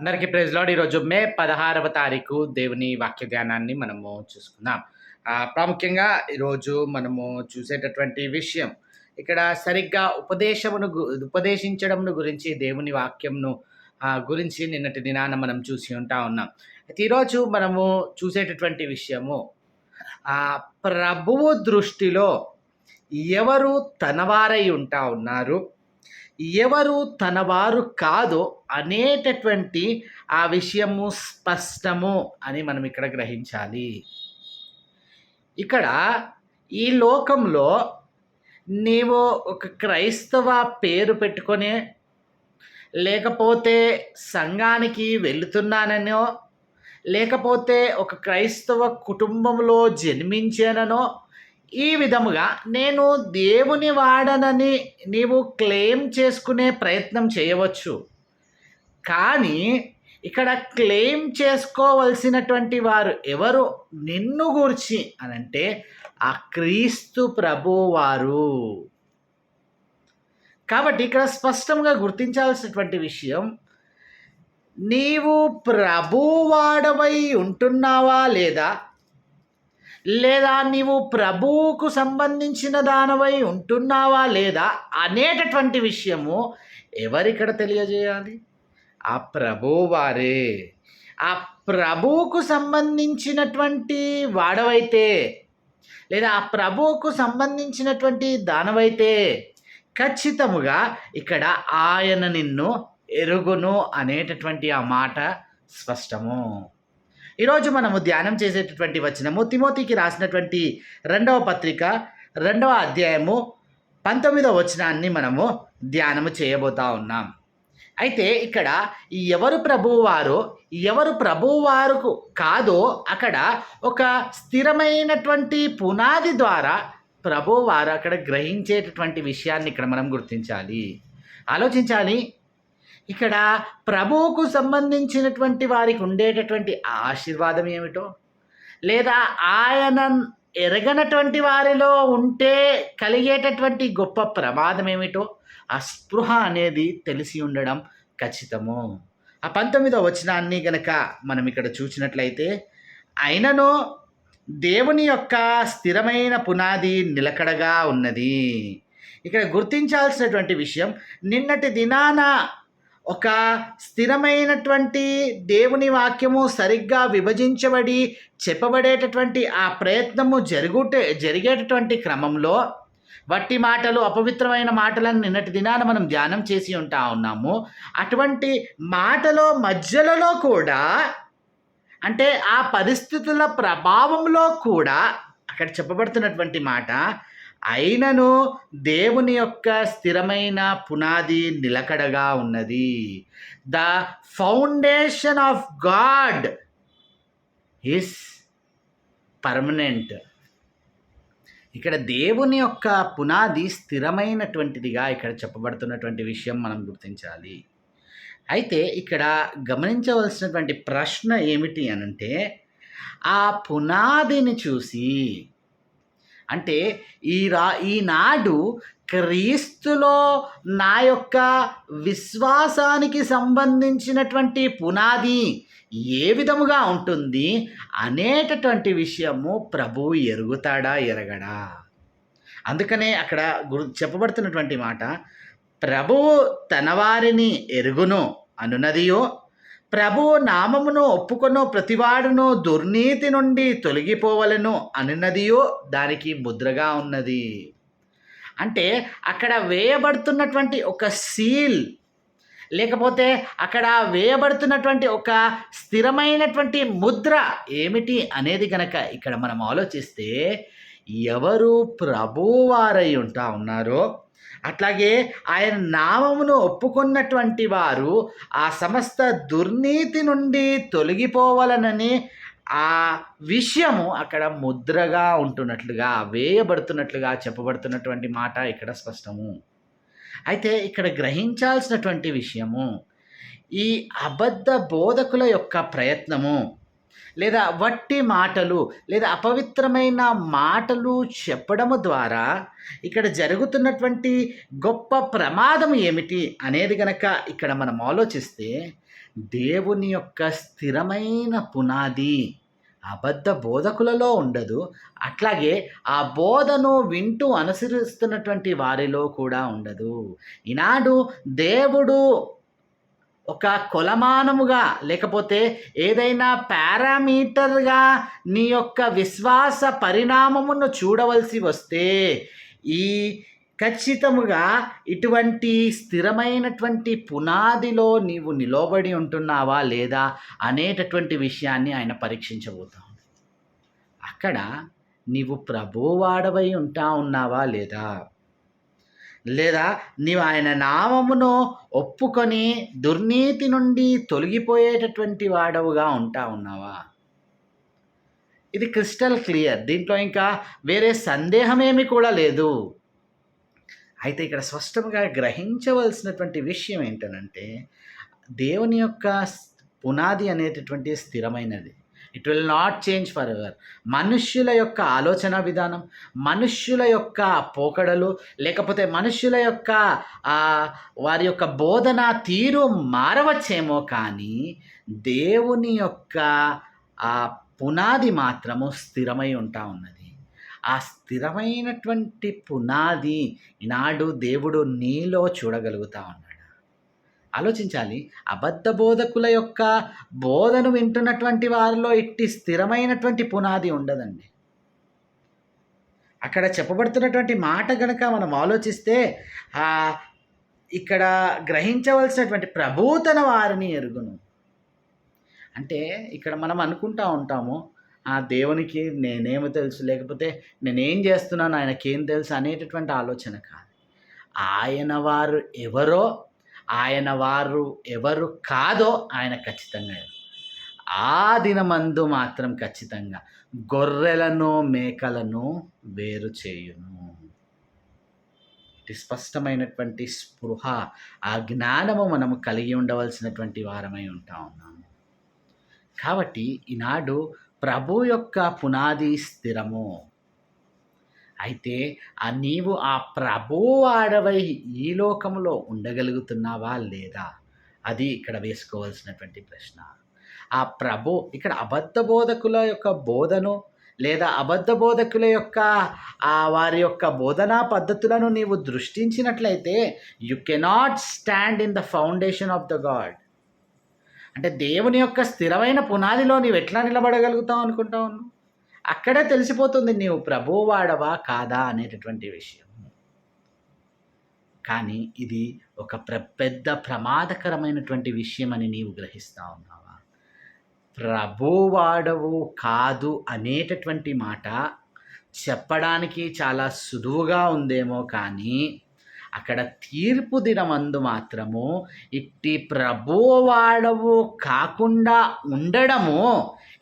అందరికీ ప్రైజ్లాడ్ ఈరోజు మే పదహారవ తారీఖు దేవుని వాక్య ధ్యానాన్ని మనము చూసుకుందాం. ప్రాముఖ్యంగా ఈరోజు మనము చూసేటటువంటి విషయం ఇక్కడ సరిగ్గా ఉపదేశమును గు- ఉపదేశించడంను గురించి దేవుని వాక్యంను గురించి నిన్నటి దినాన మనం చూసి ఉంటా ఉన్నాం. అయితే ఈరోజు మనము చూసేటటువంటి విషయము ప్రభువు దృష్టిలో ఎవరు తనవారై ఉంటా ఉన్నారు? ఎవరు తనవారు కాదో అనేటటువంటి ఆ విషయము స్పష్టము అని మనం ఇక్కడ గ్రహించాలి. ఇక్కడ ఈ లోకంలో నీవు ఒక క్రైస్తవ పేరు పెట్టుకొని లేకపోతే సంఘానికి వెళుతున్నాననో లేకపోతే ఒక క్రైస్తవ కుటుంబంలో జన్మించాననో ఈ విధముగా నేను దేవుని వాడనని నీవు క్లెయిమ్ చేసుకునే ప్రయత్నం చేయవచ్చు. కానీ ఇక్కడ క్లెయిమ్ చేసుకోవలసినటువంటి వారు ఎవరు? నిన్ను గూర్చి అనంటే ఆ క్రీస్తు ప్రభువారు. కాబట్టి ఇక్కడ స్పష్టంగా గుర్తించాల్సినటువంటి విషయం నీవు ప్రభువాడవై ఉంటున్నావా లేదా? లేదా నీవు ప్రభువుకు సంబంధించిన దానవై ఉంటున్నావా లేదా అనేటటువంటి విషయము ఎవరిక్కడ తెలియజేయాలి? ఆ ప్రభువారే ఆ ప్రభువుకు సంబంధించినటువంటి వాడవైతే లేదా ఆ ప్రభువుకు సంబంధించినటువంటి దానవైతే ఖచ్చితముగా ఇక్కడ ఆయన నిన్ను ఎరుగును అనేటటువంటి ఆ మాట స్పష్టము. ఈరోజు మనము ధ్యానం చేసేటటువంటి వచనము తిమోతికి రాసినటువంటి రెండవ పత్రిక రెండవ అధ్యాయము పంతొమ్మిదవ వచనాన్ని మనము ధ్యానము చేయబోతా ఉన్నాం. అయితే ఇక్కడ ఎవరు ప్రభువారో ఎవరు ప్రభువారుకు కాదో అక్కడ ఒక స్థిరమైనటువంటి పునాది ద్వారా ప్రభువారు అక్కడ గ్రహించేటటువంటి విషయాన్ని ఇక్కడ మనం గుర్తించాలి. ఆలోచించాలి ఇక్కడ ప్రభువుకు సంబంధించినటువంటి వారికి ఉండేటటువంటి ఆశీర్వాదం ఏమిటో? లేదా ఆయన ఎరగనటువంటి వారిలో ఉంటే కలిగేటటువంటి గొప్ప ప్రమాదం ఏమిటో? ఆ స్పృహ అనేది తెలిసి ఉండడం ఖచ్చితము. ఆ పంతొమ్మిదో వచనాన్ని గనక మనం ఇక్కడ చూసినట్లయితే అయినను దేవుని యొక్క స్థిరమైన పునాది నిలకడగా ఉన్నది. ఇక్కడ గుర్తించాల్సినటువంటి విషయం నిన్నటి దినాన ఒక స్థిరమైనటువంటి దేవుని వాక్యము సరిగ్గా విభజించబడి చెప్పబడేటటువంటి ఆ ప్రయత్నము జరుగుటే జరిగేటటువంటి క్రమంలో వట్టి మాటలు అపవిత్రమైన మాటలను నిన్నటి దినాన మనం ధ్యానం చేసి ఉంటా ఉన్నాము. అటువంటి మాటలో మధ్యలలో కూడా అంటే ఆ పరిస్థితుల ప్రభావంలో కూడా అక్కడ చెప్పబడుతున్నటువంటి మాట అయినను దేవుని యొక్క స్థిరమైన పునాది నిలకడగా ఉన్నది. The foundation of God is permanent ఇక్కడ దేవుని యొక్క పునాది స్థిరమైనటువంటిదిగా ఇక్కడ చెప్పబడుతున్నటువంటి విషయం మనం గుర్తించాలి. అయితే ఇక్కడ గమనించవలసినటువంటి ప్రశ్న ఏమిటి అనంటే ఆ పునాదిని చూసి అంటే ఈ రా ఈనాడు క్రీస్తులో నా యొక్క విశ్వాసానికి సంబంధించినటువంటి పునాది ఏ విధముగా ఉంటుంది అనేటటువంటి విషయము ప్రభువు ఎరుగుతాడా ఎరగడా? అందుకనే అక్కడ గురు చెప్పబడుతున్నటువంటి మాట ప్రభువు తన వారిని ఎరుగును అనునదియో ప్రభువు నామమును ఒప్పుకొను ప్రతివాడును దుర్నీతి నుండి తొలగిపోవలను అనున్నదియో దానికి ముద్రగా ఉన్నది. అంటే అక్కడ వేయబడుతున్నటువంటి ఒక సీల్ లేకపోతే అక్కడ వేయబడుతున్నటువంటి ఒక స్థిరమైనటువంటి ముద్ర ఏమిటి అనేది కనుక ఇక్కడ మనం ఆలోచిస్తే ఎవరు ప్రభువారై ఉంటా ఉన్నారో అట్లాగే ఆయన నామమును ఒప్పుకున్నటువంటి వారు ఆ సమస్త దుర్నీతి నుండి తొలగిపోవాలనని ఆ విషయము అక్కడ ముద్రగా ఉంటున్నట్లుగా వేయబడుతున్నట్లుగా చెప్పబడుతున్నటువంటి మాట ఇక్కడ స్పష్టము. అయితే ఇక్కడ గ్రహించాల్సినటువంటి విషయము ఈ అబద్ధ బోధకుల యొక్క ప్రయత్నము. లేదా వట్టి మాటలు లేదా అపవిత్రమైన మాటలు చెప్పడము ద్వారా ఇక్కడ జరుగుతున్నటువంటి గొప్ప ప్రమాదం ఏమిటి అనేది గనక ఇక్కడ మనం ఆలోచిస్తే దేవుని యొక్క స్థిరమైన పునాది అబద్ధ బోధకులలో ఉండదు. అట్లాగే ఆ బోధను వింటూ అనుసరిస్తున్నటువంటి వారిలో కూడా ఉండదు. ఈనాడు దేవుడు ఒక కొలమానముగా లేకపోతే ఏదైనా పారామీటర్గా నీ యొక్క విశ్వాస పరిణామమును చూడవలసి వస్తే ఈ ఖచ్చితముగా ఇటువంటి స్థిరమైనటువంటి పునాదిలో నీవు నిలబడి ఉంటున్నావా లేదా అనేటటువంటి విషయాన్ని ఆయన పరీక్షించబోతాం అక్కడ నీవు ప్రభువాడవై ఉంటా ఉన్నావా లేదా? లేదా నీవు ఆయన నామమును ఒప్పుకొని దుర్నీతి నుండి తొలగిపోయేటటువంటి వాడవుగా ఉంటా ఉన్నావా? ఇది క్రిస్టల్ క్లియర్. దీంట్లో ఇంకా వేరే సందేహమేమి కూడా లేదు. అయితే ఇక్కడ స్పష్టంగా గ్రహించవలసినటువంటి విషయం ఏంటనంటే దేవుని యొక్క పునాది అనేటటువంటి స్థిరమైనది. It will not change for ever మనుష్యుల యొక్క ఆలోచన విధానం మనుష్యుల యొక్క పోకడలు లేకపోతే మనుష్యుల యొక్క వారి యొక్క బోధన తీరు మారవచ్చేమో కానీ దేవుని యొక్క ఆ పునాది మాత్రము స్థిరమై ఉంటా ఉన్నది. ఆ స్థిరమైనటువంటి పునాది ఈనాడు దేవుడు నీలో చూడగలుగుతా ఉన్నాడు. ఆలోచించాలి. అబద్ధ బోధకుల యొక్క బోధను వింటున్నటువంటి వారిలో ఇట్టి స్థిరమైనటువంటి పునాది ఉండదండి. అక్కడ చెప్పబడుతున్నటువంటి మాట గనక మనం ఆలోచిస్తే ఇక్కడ గ్రహించవలసినటువంటి ప్రభూతన వారిని ఎరుగును. అంటే ఇక్కడ మనం అనుకుంటా ఉంటాము ఆ దేవునికి నేనేమో తెలుసు లేకపోతే నేనేం చేస్తున్నాను ఆయనకేం తెలుసు అనేటటువంటి ఆలోచన కాదు. ఆయన వారు ఎవరో ఆయన వారు ఎవరు కాదో ఆయన ఖచ్చితంగా ఆ దినమందు మాత్రం ఖచ్చితంగా గొర్రెలను మేకలను వేరు చేయును. ఇటు స్పష్టమైనటువంటి స్పృహ ఆ జ్ఞానము మనము కలిగి ఉండవలసినటువంటి వారమై ఉంటా ఉన్నాము. కాబట్టి ఈనాడు ప్రభు యొక్క పునాది స్థిరము. అయితే ఆ నీవు ఆ ప్రభు ఆడవై ఈ లోకంలో ఉండగలుగుతున్నావా లేదా? అది ఇక్కడ వేసుకోవాల్సినటువంటి ప్రశ్న. ఆ ప్రభు ఇక్కడ అబద్ధ బోధకుల యొక్క బోధను లేదా అబద్ధ బోధకుల యొక్క ఆ వారి యొక్క బోధనా పద్ధతులను నీవు దృష్టించినట్లయితే you cannot stand in the foundation of the God అంటే దేవుని యొక్క స్థిరమైన పునాదిలో నీవు ఎట్లా నిలబడగలుగుతావు అనుకుంటావు అక్కడే తెలిసిపోతుంది నీవు ప్రభువాడవా కాదా అనేటటువంటి విషయం. కానీ ఇది ఒక ప్ర పెద్ద ప్రమాదకరమైనటువంటి విషయం అని నీవు గ్రహిస్తా ఉన్నావా? ప్రభువాడవు కాదు అనేటటువంటి మాట చెప్పడానికి చాలా సులువుగా ఉందేమో కానీ అక్కడ తీర్పు దినమందు మాత్రము ఇట్టి ప్రభువాడవు కాకుండా ఉండడము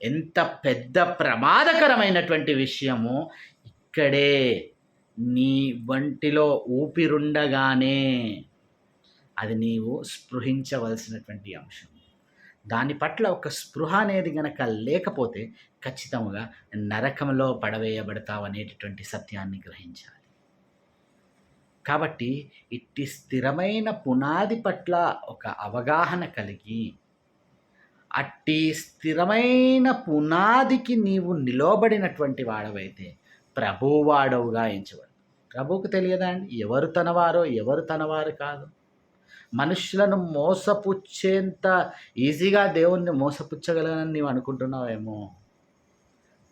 ఎంత పెద్ద ప్రమాదకరమైనటువంటి విషయము ఇక్కడే నీ వంటిలో ఊపిరుండగానే అది నీవు స్పృహించవలసినటువంటి అంశం. దాని పట్ల ఒక స్పృహ అనేది గనక లేకపోతే ఖచ్చితంగా నరకంలో పడవేయబడతావు అనేటటువంటి సత్యాన్ని గ్రహించాలి. కాబట్టి ఇట్టి స్థిరమైన పునాది పట్ల ఒక అవగాహన కలిగి అట్టి స్థిరమైన పునాదికి నీవు నిలబడినటువంటి వాడవైతే ప్రభువాడవుగా ఎంచబడు ప్రభువుకు తెలియదా అండి? ఎవరు తనవారో ఎవరు తనవారు కాదు. మనుషులను మోసపుచ్చేంత ఈజీగా దేవుణ్ణి మోసపుచ్చగలనని నీవు అనుకుంటున్నావేమో.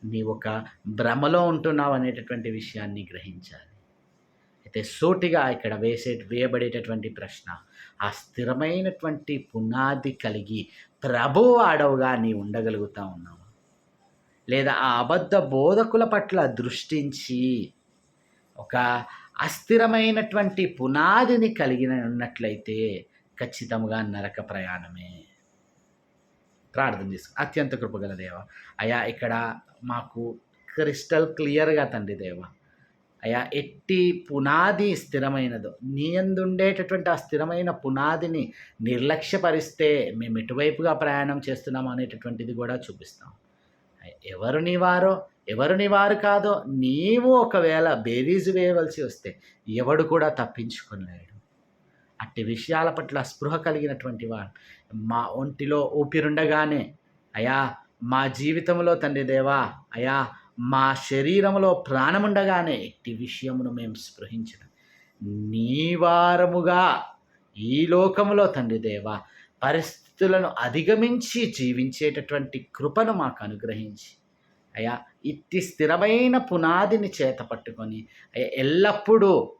నీ ఒక భ్రమలో ఉంటున్నావు అనేటటువంటి విషయాన్ని గ్రహించాలి. అయితే సూటిగా ఇక్కడ వేసే వేయబడేటటువంటి ప్రశ్న ఆ స్థిరమైనటువంటి పునాది కలిగి ప్రభువు ఆడవుగా నీ ఉండగలుగుతా ఉన్నావు? లేదా ఆ అబద్ధ బోధకుల పట్ల దృష్టించి ఒక అస్థిరమైనటువంటి పునాదిని కలిగిన ఉన్నట్లయితే ఖచ్చితంగా నరక ప్రయాణమే. ప్రార్థన చేసుకో అత్యంత కృపగల దేవ. అయా ఇక్కడ మాకు క్రిస్టల్ క్లియర్గా తండ్రి దేవ. అయా ఎట్టి పునాది స్థిరమైనదో నీ ఆ స్థిరమైన పునాదిని నిర్లక్ష్యపరిస్తే మేము ఎటువైపుగా ప్రయాణం చేస్తున్నాం అనేటటువంటిది కూడా చూపిస్తాం. ఎవరు నీ వారో ఎవరు నీ వారు కాదో నీవు ఒకవేళ బేరీజు వేయవలసి వస్తే ఎవడు కూడా తప్పించుకోలేడు. అట్టి విషయాల పట్ల స్పృహ కలిగినటువంటి వాడు మా ఒంటిలో ఊపిరుండగానే అయా మా జీవితంలో తండ్రి దేవా అయా మా శరీరంలో ప్రాణముండగానే ఎట్టి విషయమును మేము స్పృహించిన. నీవారముగా ఈ లోకములో తండ్రి దేవ పరిస్థితులను అధిగమించి జీవించేటటువంటి కృపను మాకు అనుగ్రహించి అయా ఇట్టి స్థిరమైన పునాదిని చేత పట్టుకొని అయ్యా ఎల్లప్పుడూ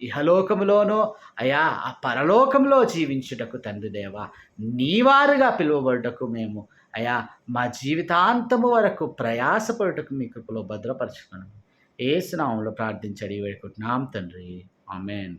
ఇహలోకములోనూ అయా ఆ పరలోకంలో జీవించుటకు తండ్రి దేవా నీవారుగా పిలువబడుటకు మేము అయా మా జీవితాంతము వరకు ప్రయాసపడుటకు మీ కృపలో భద్రపరచుకున్నాము ఏసునామంలో ప్రార్థించడి వేడుకుంటున్నాం తండ్రి. ఆమెన్.